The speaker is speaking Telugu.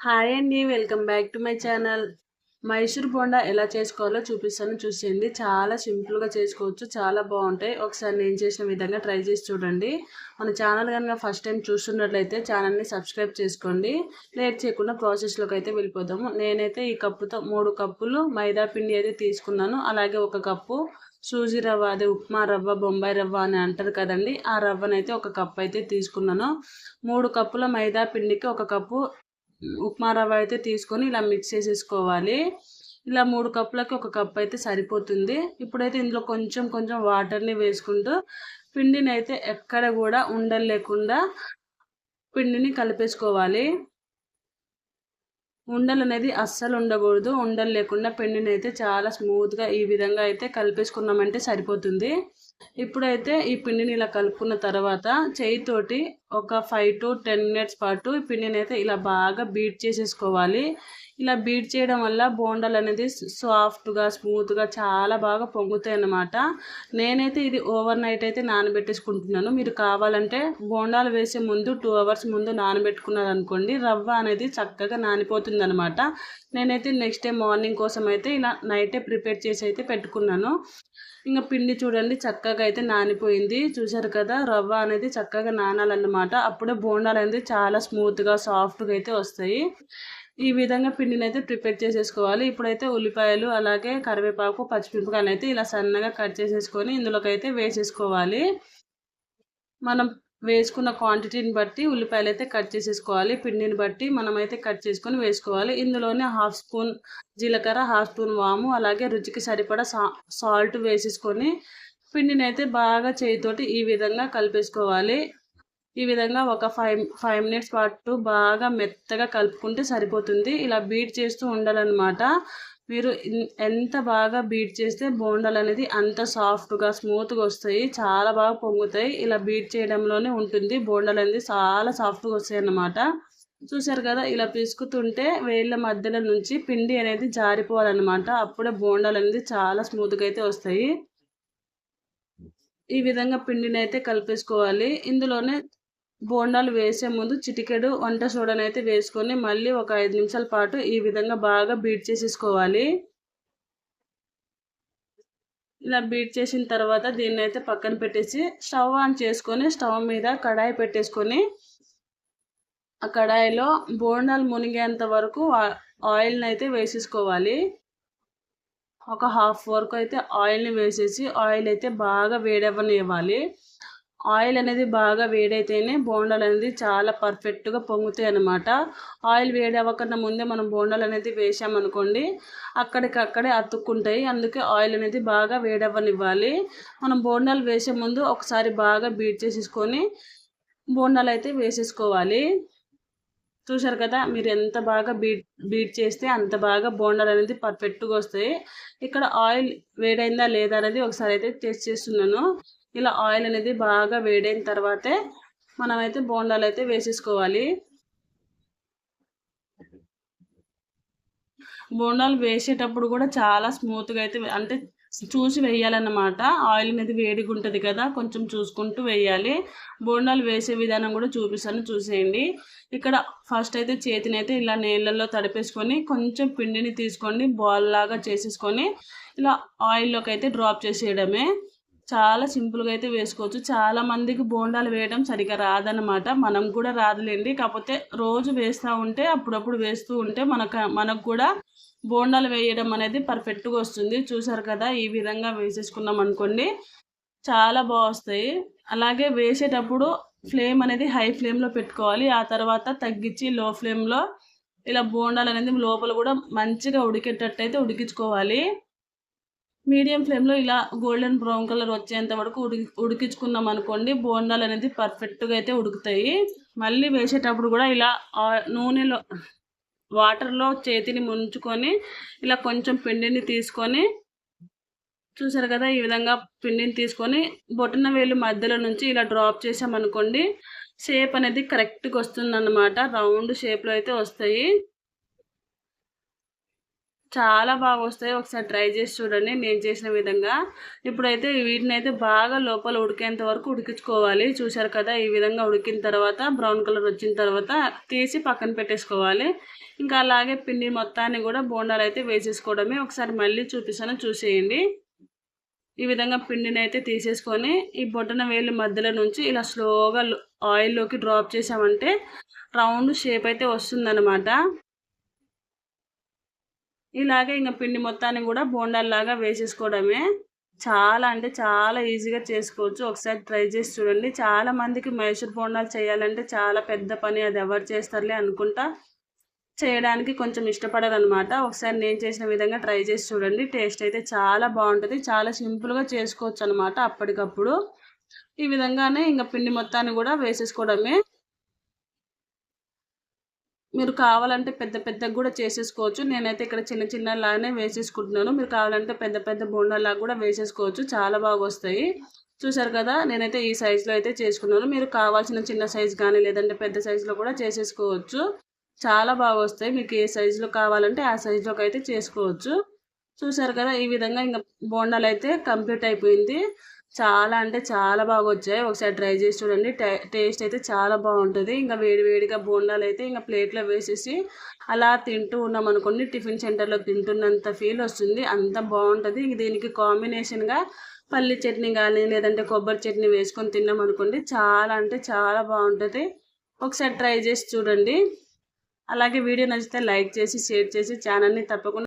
హాయ్ అండి welcome back to my channel. Mysore bonda ఎలా చేసుకోవాలో చూపిస్తాను. చూసేయండి. చాలా సింపుల్గా చేసుకోవచ్చు. చాలా బాగుంటాయి. ఒకసారి నేను చేసిన విధంగా ట్రై చేసి చూడండి. మన ఛానల్ కనుక ఫస్ట్ టైం చూస్తున్నట్లయితే ఛానల్ని సబ్స్క్రైబ్ చేసుకోండి. లేట్ చేయకుండా ప్రాసెస్లోకి అయితే వెళ్ళిపోదాము. నేనైతే ఈ కప్పుతో మూడు కప్పులు మైదా పిండి అయితే తీసుకున్నాను. అలాగే ఒక కప్పు సూజీ రవ్వ అదే ఉప్మా రవ్వ బొంబాయి రవ్వ అని అంటారు కదండి. ఆ రవ్వనైతే ఒక కప్పు అయితే తీసుకున్నాను. మూడు కప్పుల మైదా పిండికి ఒక కప్పు ఉప్మా రవ్వ అయితే తీసుకొని ఇలా మిక్స్ చేసేసుకోవాలి. ఇలా మూడు కప్పులకి ఒక కప్ అయితే సరిపోతుంది. ఇప్పుడైతే ఇందులో కొంచెం కొంచెం వాటర్ని వేసుకుంటూ పిండిని అయితే ఎక్కడ కూడా ఉండలు లేకుండా పిండిని కలిపేసుకోవాలి. ఉండలు అనేది అస్సలు ఉండకూడదు. ఉండలు లేకుండా పిండిని అయితే చాలా స్మూత్గా ఈ విధంగా అయితే కలిపేసుకున్నామంటే సరిపోతుంది. ఇప్పుడైతే ఈ పిండిని ఇలా కలుపుకున్న తర్వాత చేయితోటి ఒక ఫైవ్ టు టెన్ మినిట్స్ పాటు ఈ పిండిని అయితే ఇలా బాగా బీట్ చేసేసుకోవాలి. ఇలా బీట్ చేయడం వల్ల బోండాలు అనేది సాఫ్ట్గా స్మూత్గా చాలా బాగా పొంగుతాయి అన్నమాట. నేనైతే ఇది ఓవర్ నైట్ అయితే నానబెట్టేసుకుంటున్నాను. మీరు కావాలంటే బోండాలు వేసే ముందు టూ అవర్స్ ముందు నానబెట్టుకున్నారు అనుకోండి రవ్వ అనేది చక్కగా నానిపోతుంది అనమాట నేనైతే నెక్స్ట్ డే మార్నింగ్ కోసం అయితే ఇలా నైటే ప్రిపేర్ చేసి అయితే పెట్టుకున్నాను. ఇంకా పిండి చూడండి చక్కగా అయితే నానిపోయింది. చూసారు కదా రవ్వ అనేది చక్కగా నానాలన్నమాట. అప్పుడే బోండాలు అనేది చాలా స్మూత్గా సాఫ్ట్గా అయితే వస్తాయి. ఈ విధంగా పిండిని అయితే ప్రిపేర్ చేసేసుకోవాలి. ఇప్పుడైతే ఉల్లిపాయలు అలాగే కరివేపాకు పచ్చిమిరపకాయలు అయితే ఇలా సన్నగా కట్ చేసేసుకొని ఇందులోకి అయితే వేసేసుకోవాలి. మనం వేసుకున్న క్వాంటిటీని బట్టి ఉల్లిపాయలు అయితే కట్ చేసేసుకోవాలి. పిండిని బట్టి మనమైతే కట్ చేసుకొని వేసుకోవాలి. ఇందులోనే హాఫ్ స్పూన్ జీలకర్ర హాఫ్ స్పూన్ వాము అలాగే రుచికి సరిపడా సా సాల్ట్ వేసేసుకొని పిండిని అయితే బాగా చేయితోటి ఈ విధంగా కలిపేసుకోవాలి. ఈ విధంగా ఒక ఫైవ్ ఫైవ్ మినిట్స్ పాటు బాగా మెత్తగా కలుపుకుంటే సరిపోతుంది. ఇలా బీట్ చేస్తూ ఉండాలన్నమాట. మీరు ఎంత బాగా బీట్ చేస్తే బోండాలు అనేది అంత సాఫ్ట్గా స్మూత్గా వస్తాయి. చాలా బాగా పొంగుతాయి. ఇలా బీట్ చేయడంలోనే ఉంటుంది. బోండాలు అనేది చాలా సాఫ్ట్గా వస్తాయి అన్నమాట. చూసారు కదా? ఇలా పిసుకుతుంటే వేళ్ళ మధ్యలో నుంచి పిండి అనేది జారిపోవాలన్నమాట. అప్పుడే బోండాలు అనేది చాలా స్మూత్గా అయితే వస్తాయి. ఈ విధంగా పిండిని అయితే కలిపేసుకోవాలి. ఇందులోనే బోండాలు వేసే ముందు చిటికెడు వంట సోడాని అయితే వేసుకొని మళ్ళీ ఒక ఐదు నిమిషాల పాటు ఈ విధంగా బాగా బీట్ చేసేసుకోవాలి. ఇలా బీట్ చేసిన తర్వాత దీన్ని అయితే పక్కన పెట్టేసి స్టవ్ ఆన్ చేసుకొని స్టవ్ మీద కడాయి పెట్టేసుకొని ఆ కడాయిలో బోండాలు మునిగేంత వరకు ఆయిల్ని అయితే వేసేసుకోవాలి. ఒక హాఫ్ వరకు అయితే ఆయిల్ని వేసేసి ఆయిల్ అయితే బాగా వేడవనివ్వాలి ఆయిల్ అనేది బాగా వేడైతేనే బోండాలు అనేది చాలా పర్ఫెక్ట్గా పొంగుతాయి అనమాట ఆయిల్ వేడి అవ్వకుండా ముందే మనం బోండాలు అనేది వేసామనుకోండి అక్కడికక్కడే అతుక్కుంటాయి. అందుకే ఆయిల్ అనేది బాగా వేడవ్వనివ్వాలి. మనం బోండాలు వేసే ముందు ఒకసారి బాగా బీట్ చేసేసుకొని బోండాలు అయితే వేసేసుకోవాలి. చూశారు కదా మీరు ఎంత బాగా బీట్ బీట్ చేస్తే అంత బాగా బోండాలు అనేది పర్ఫెక్ట్గా వస్తాయి. ఇక్కడ ఆయిల్ వేడైందా లేదా అనేది ఒకసారి అయితే టెస్ట్ చేస్తున్నాను. ఇలా ఆయిల్ అనేది బాగా వేడైన తర్వాతే మనమైతే బోండాలు అయితే వేసేసుకోవాలి. బోండాలు వేసేటప్పుడు కూడా చాలా స్మూత్గా అయితే అంటే చూసి వేయాలన్నమాట. ఆయిల్ అనేది వేడిగా ఉంటుంది కదా కొంచెం చూసుకుంటూ వేయాలి. బోండాలు వేసే విధానం కూడా చూపిస్తాను చూసేయండి. ఇక్కడ ఫస్ట్ అయితే చేతిని అయితే ఇలా నీళ్ళల్లో తడిపేసుకొని కొంచెం పిండిని తీసుకోండి బాల్ లాగా చేసేసుకొని ఇలా ఆయిల్లోకి అయితే డ్రాప్ చేసేయడమే. చాలా సింపుల్గా అయితే వేసుకోవచ్చు. చాలా మందికి బోండాలు వేయడం సరిగా రాదనమాట మనం కూడా రాదులేండి. కాకపోతే రోజు వేస్తూ ఉంటే అప్పుడప్పుడు వేస్తూ ఉంటే మనకు మనకు కూడా బోండాలు వేయడం అనేది పర్ఫెక్ట్గా వస్తుంది. చూసారు కదా ఈ విధంగా వేసేసుకున్నాం అనుకోండి చాలా బాగుస్తాయి అలాగే వేసేటప్పుడు ఫ్లేమ్ అనేది హై ఫ్లేమ్లో పెట్టుకోవాలి. ఆ తర్వాత తగ్గించి లో ఫ్లేమ్లో ఇలా బోండాలు అనేది లోపల కూడా మంచిగా ఉడికేటట్టు అయితే ఉడికించుకోవాలి. మీడియం ఫ్లేమ్లో ఇలా గోల్డెన్ బ్రౌన్ కలర్ వచ్చేంత వరకు ఉడికి ఉడికించుకున్నాం అనుకోండి బోండాలు అనేది పర్ఫెక్ట్గా అయితే ఉడుకుతాయి. మళ్ళీ వేసేటప్పుడు కూడా ఇలా నూనెలో వాటర్లో చేతిని ముంచుకొని ఇలా కొంచెం పిండిని తీసుకొని చూసారు కదా ఈ విధంగా పిండిని తీసుకొని బొట్టన వేలు మధ్యలో నుంచి ఇలా డ్రాప్ చేసామనుకోండి షేప్ అనేది కరెక్ట్గా వస్తుంది రౌండ్ షేప్లో అయితే వస్తాయి. చాలా బాగా వస్తాయి. ఒకసారి ట్రై చేసి చూడండి. నేను చేసిన విధంగా. ఇప్పుడైతే వీటిని అయితే బాగా లోపల ఉడికేంత వరకు ఉడికించుకోవాలి. చూసారు కదా ఈ విధంగా ఉడికిన తర్వాత బ్రౌన్ కలర్ వచ్చిన తర్వాత తీసి పక్కన పెట్టేసుకోవాలి. ఇంకా అలాగే పిండి మొత్తాన్ని కూడా బోండాలు అయితే వేసేసుకోవడమే. ఒకసారి మళ్ళీ చూపిస్తాను. చూసేయండి. ఈ విధంగా పిండిని అయితే తీసేసుకొని ఈ బొట్టన వేలు మధ్యలో నుంచి ఇలా స్లోగా ఆయిల్లోకి డ్రాప్ చేసామంటే రౌండ్ షేప్ అయితే వస్తుందన్నమాట. ఇలాగే ఇంకా పిండి మొత్తాన్ని కూడా బోండాల్లాగా వేసేసుకోవడమే. చాలా అంటే చాలా ఈజీగా చేసుకోవచ్చు. ఒకసారి ట్రై చేసి చూడండి. చాలా మందికి మైసూర్ బోండాలు చేయాలంటే చాలా పెద్ద పని. అది ఎవరు చేస్తారులే అనుకుంటా. చేయడానికి కొంచెం ఇష్టపడరు ఒకసారి నేను చేసిన విధంగా ట్రై చేసి చూడండి. టేస్ట్ అయితే చాలా బాగుంటుంది. చాలా సింపుల్గా చేసుకోవచ్చు అనమాట అప్పటికప్పుడు. ఈ విధంగానే ఇంకా పిండి మొత్తాన్ని కూడా వేసేసుకోవడమే. మీరు కావాలంటే పెద్ద పెద్దగా కూడా చేసేసుకోవచ్చు. నేనైతే ఇక్కడ చిన్న చిన్న లాగానే వేసేసుకుంటున్నాను. మీరు కావాలంటే పెద్ద పెద్ద బోండాలాగా కూడా వేసేసుకోవచ్చు. చాలా బాగా వస్తాయి. చూసారు కదా నేనైతే ఈ సైజులో అయితే చేసుకున్నాను. మీరు కావాల్సిన చిన్న సైజు కానీ లేదంటే పెద్ద సైజులో కూడా చేసేసుకోవచ్చు. చాలా బాగా వస్తాయి. మీకు ఏ సైజులో కావాలంటే ఆ సైజులోకి అయితే చేసుకోవచ్చు. చూసారు కదా ఈ విధంగా ఇంకా బోండాలు అయితే కంప్లీట్ అయిపోయింది. చాలా అంటే చాలా బాగా వచ్చాయి ఒకసారి ట్రై చేసి చూడండి. టేస్ట్ అయితే చాలా బాగుంటుంది. ఇంకా వేడివేడిగా బోండాలు అయితే ఇంకా ప్లేట్లో వేసేసి అలా తింటూ ఉన్నాం అనుకోండి. టిఫిన్ సెంటర్లో తింటున్నంత ఫీల్ వస్తుంది. అంత బాగుంటుంది. దీనికి కాంబినేషన్గా పల్లి చట్నీ కానీ లేదంటే కొబ్బరి చట్నీ వేసుకొని తిన్నాం అనుకోండి. చాలా అంటే చాలా బాగుంటుంది. ఒకసారి ట్రై చేసి చూడండి. అలాగే వీడియో నచ్చితే లైక్ చేసి షేర్ చేసి ఛానల్ని తప్పకుండా